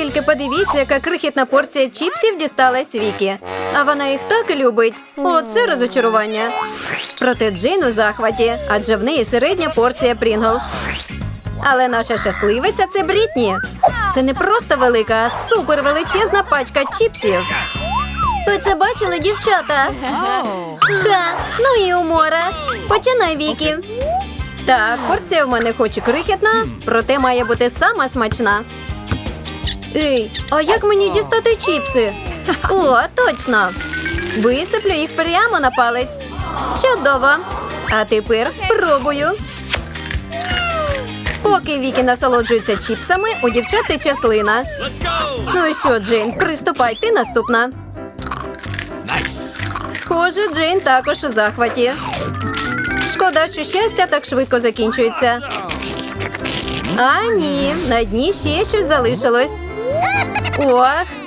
Тільки подивіться, яка крихітна порція чіпсів дісталась Вікі. А вона їх так любить. Оце розочарування. Проте Джейн у захваті, адже в неї середня порція Прінглс. Але наша щасливиця це Брітні. Це не просто велика, а супервеличезна пачка чіпсів. Ви це бачили, дівчата? Ха, ну і умора. Починай, Вікі. Так, порція в мене хоч і крихітна, проте має бути сама смачна. Ей, а як мені дістати чіпси? О, точно. Висиплю їх прямо на палець. Чудово. А тепер спробую. Поки Вікі насолоджується чіпсами, у дівчат тече слина. Ну і що, Джейн, приступай, ти наступна. Схоже, Джейн також у захваті. Шкода, що щастя так швидко закінчується. А ні, на дні ще щось залишилось. О,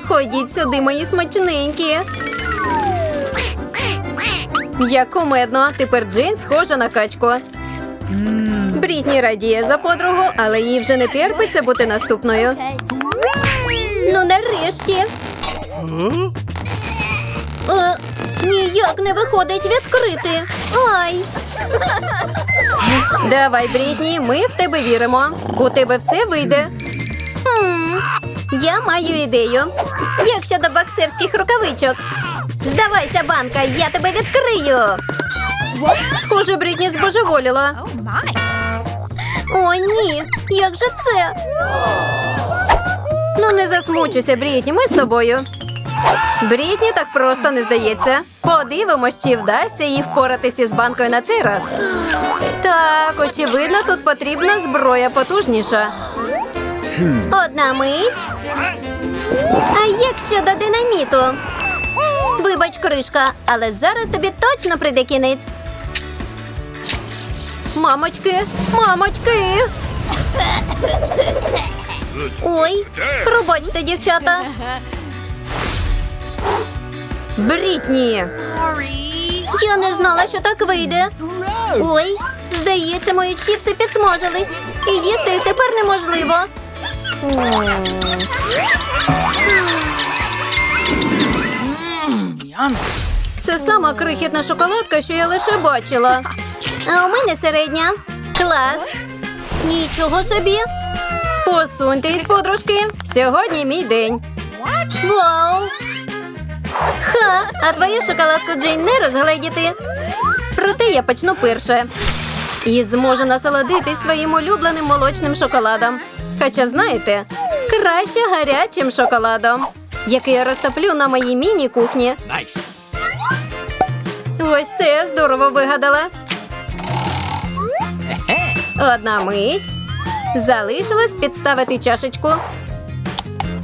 ходіть сюди, мої смачненькі. Як кумедно, тепер Джейн схожа на качку. Брітні радіє за подругу, але їй вже не терпиться бути наступною. Ну, нарешті. Е, ніяк не виходить відкрити. Ай. Давай, Брітні, ми в тебе віримо. У тебе все вийде. Я маю ідею. Як щодо боксерських рукавичок? Здавайся, банка, я тебе відкрию. Схоже, Брітні збожеволіла. О, ні, як же це? Ну, не засмучуйся, Брітні, ми з тобою. Брітні так просто не здається. Подивимось, чи вдасться їй впоратися з банкою на цей раз. Так, очевидно, тут потрібна зброя потужніша. Одна мить. А як щодо динаміту? Вибач, кришка, але зараз тобі точно прийде кінець. Мамочки, мамочки. Ой, пробачте, дівчата. Брітні. Я не знала, що так вийде. Ой, здається, мої чіпси підсмажились. І їсти їх тепер неможливо. Це сама крихітна шоколадка, що я лише бачила. А у мене середня. Клас. Нічого собі. Посуньтесь, подружки. Сьогодні мій день. Вау! Ха! А твою шоколадку Джейн не розгледіти. Проте я почну перше. І зможу насолодитись своїм улюбленим молочним шоколадом. Хоча, знаєте, краще гарячим шоколадом, який я розтоплю на моїй міні-кухні. Nice! Ось це я здорово вигадала. Одна мить. Залишилось підставити чашечку.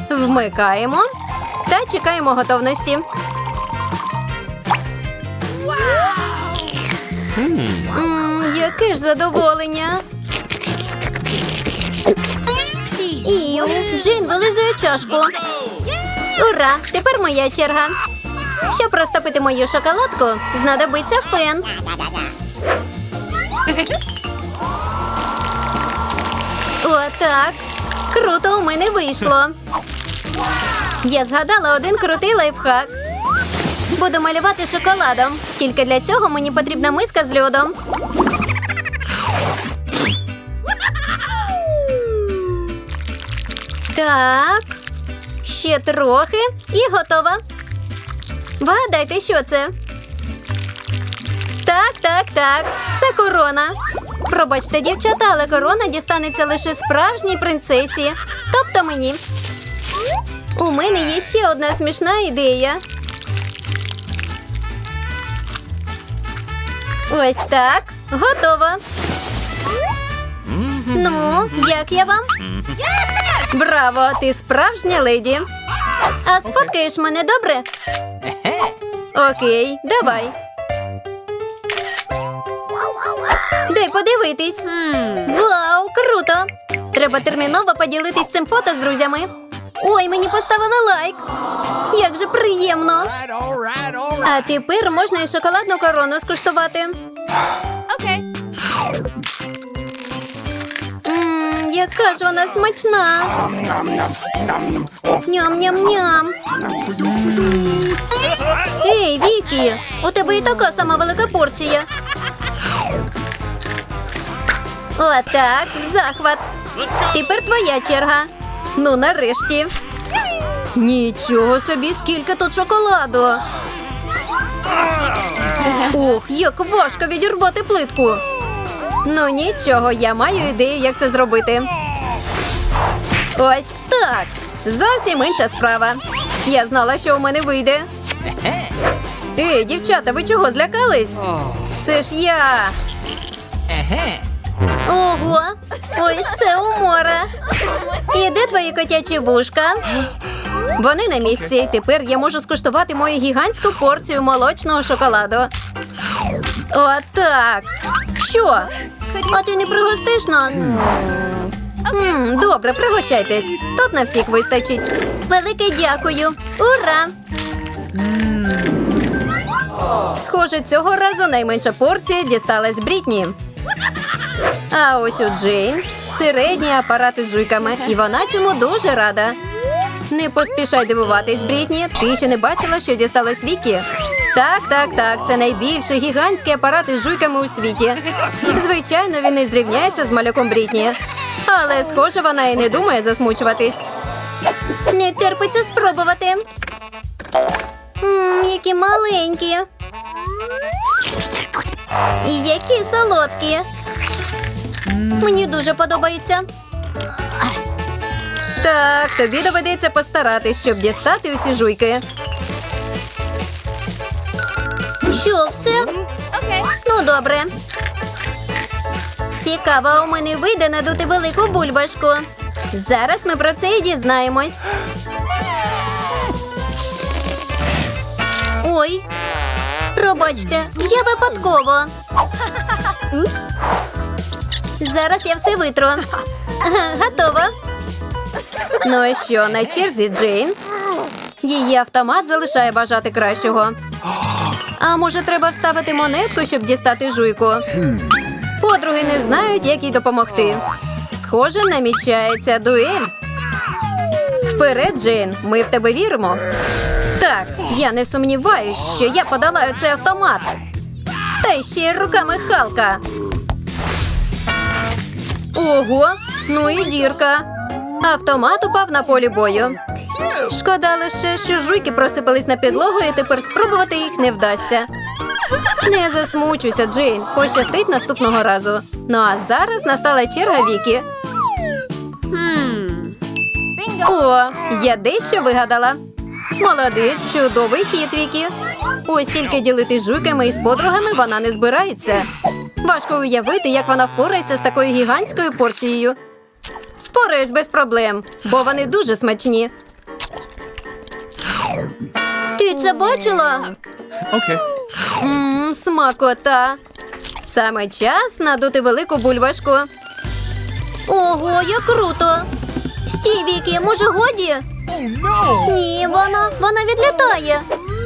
Вмикаємо та чекаємо готовності. М, яке ж задоволення. Іу, Джин вилизує чашку. Ура! Тепер моя черга. Щоб розтопити мою шоколадку, знадобиться фен. Отак. Круто у мене вийшло. Я згадала один крутий лайфхак. Буду малювати шоколадом. Тільки для цього мені потрібна миска з льодом. Так. Ще трохи і готова. Вгадайте, що це? Так, так, так. Це корона. Пробачте, дівчата, але корона дістанеться лише справжній принцесі. Тобто мені. У мене є ще одна смішна ідея. Ось так. Готово. Ну, як я вам? Браво! Ти справжня леді. А сфоткаєш мене добре? Окей, давай. Дай подивитись. Вау, круто! Треба терміново поділитись цим фото з друзями. Ой, мені поставили лайк. Як же приємно. А тепер можна і шоколадну корону скуштувати. Яка ж вона смачна. Ням-ням-ням. Ей, Вікі, у тебе і така сама велика порція. Отак, захват. Тепер твоя черга. Ну, нарешті. Нічого собі, скільки тут шоколаду. Ох, як важко відірвати плитку. Ну нічого, я маю ідею, як це зробити. Ось так. Зовсім інша справа. Я знала, що у мене вийде. Ей, дівчата, ви чого злякались? Це ж я. Ого, ось це умора. І де твої котячі вушка? Вони на місці. Тепер я можу скуштувати мою гігантську порцію молочного шоколаду. Отак. Що? А ти не пригостиш нас? М, добре, пригощайтесь. Тут на всіх вистачить. Велике дякую. Ура! Схоже, цього разу найменша порція дісталась Брітні. А ось у Джейн середні апарати з жуйками, і вона цьому дуже рада. Не поспішай дивуватись, Брітні. Ти ще не бачила, що дісталось Вікі? Так, так, так. Це найбільший гігантський апарат із жуйками у світі. Звичайно, він не зрівняється з малюком Брітні. Але, схоже, вона і не думає засмучуватись. Не терпиться спробувати. Мм, які маленькі. І які солодкі. Мені дуже подобається. Так, тобі доведеться постаратись, щоб дістати усі жуйки. Що, все? Ну, добре. Цікаво, у мене вийде надути велику бульбашку. Зараз ми про це і дізнаємось. Ой, пробачте, я випадково. Упс. Зараз я все витру. Готово. Ну і що, на черзі Джейн? Її автомат залишає бажати кращого. А може, треба вставити монетку, щоб дістати жуйку? Подруги не знають, як їй допомогти. Схоже, намічається дуель. Вперед, Джейн, ми в тебе віримо. Так, я не сумніваюсь, що я подолаю цей автомат. Та ще й руками Халка. Ого, ну і дірка. Автомат упав на полі бою. Шкода лише, що жуйки просипались на підлогу, і тепер спробувати їх не вдасться. Не засмучуйся, Джейн. Пощастить наступного разу. Ну а зараз настала черга Вікі. О, я дещо вигадала. Молодець, чудовий хід, Вікі. Ось тільки ділити жуйками із подругами вона не збирається. Важко уявити, як вона впорається з такою гігантською порцією. Впораюсь без проблем, бо вони дуже смачні. Ти це бачила? Okay. Мм, смакота. Саме час надути велику бульбашку. Ого, як круто! Стій, Вікі, може годі? Oh no! Ні, вона, вона відлітає.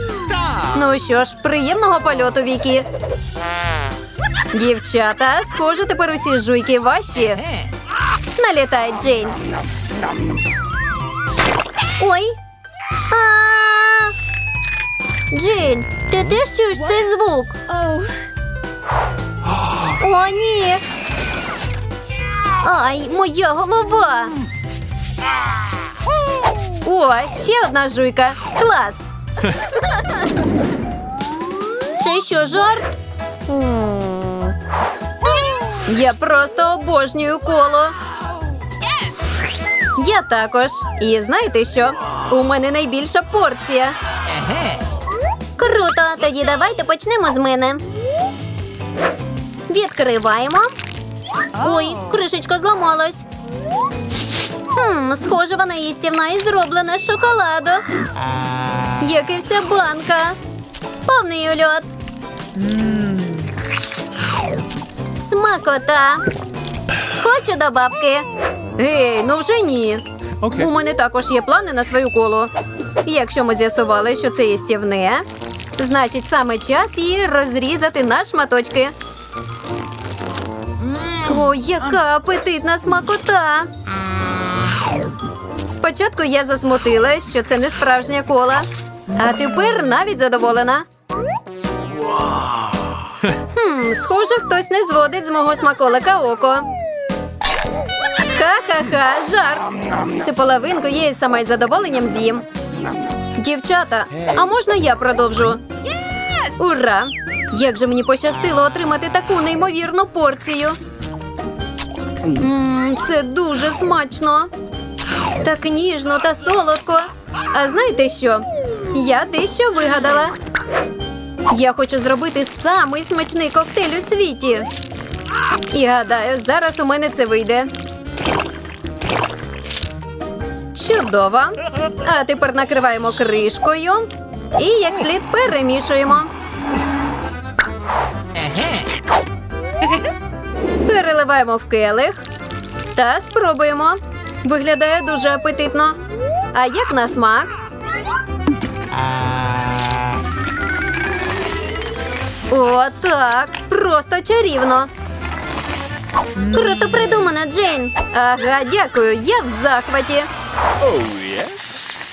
Stop! Ну що ж, приємного польоту, Вікі. Дівчата, схоже, тепер усі жуйки ваші. Налітай, Джейн. Ой. А! Джейн, ти теж чуєш цей звук? О, ні. Ай, моя голова. О, ще одна жуйка. Клас. Це що, жарт? Я просто обожнюю коло. Я також. І знаєте що? У мене найбільша порція. Круто! Тоді давайте почнемо з мене. Відкриваємо. Ой, кришечка зламалась. Хм, схоже, вона їстівна і зроблена з шоколаду. Як і вся банка. Повний ульот. Смакота. Хочу до бабки. Гей, ну вже ні. Окей. У мене також є плани на свою колу. Якщо ми з'ясували, що це їстівне, значить саме час її розрізати на шматочки. О, яка апетитна смакота! Спочатку я засмутилась, що це не справжня кола, а тепер навіть задоволена. Хм, схоже, хтось не зводить з мого смаколика око. Ха-ха-ха, жарт. Цю половинку я і сама із задоволенням з'їм. Дівчата, а можна я продовжу? Ура! Як же мені пощастило отримати таку неймовірну порцію. Мм, це дуже смачно. Так ніжно та солодко. А знаєте що? Я дещо вигадала. Я хочу зробити самий смачний коктейль у світі. І гадаю, зараз у мене це вийде. Чудово. А тепер накриваємо кришкою і як слід перемішуємо. Переливаємо в келих та спробуємо. Виглядає дуже апетитно. А як на смак? О, так, просто чарівно. Круто придумано, Джейн. Ага, дякую, я в захваті. Oh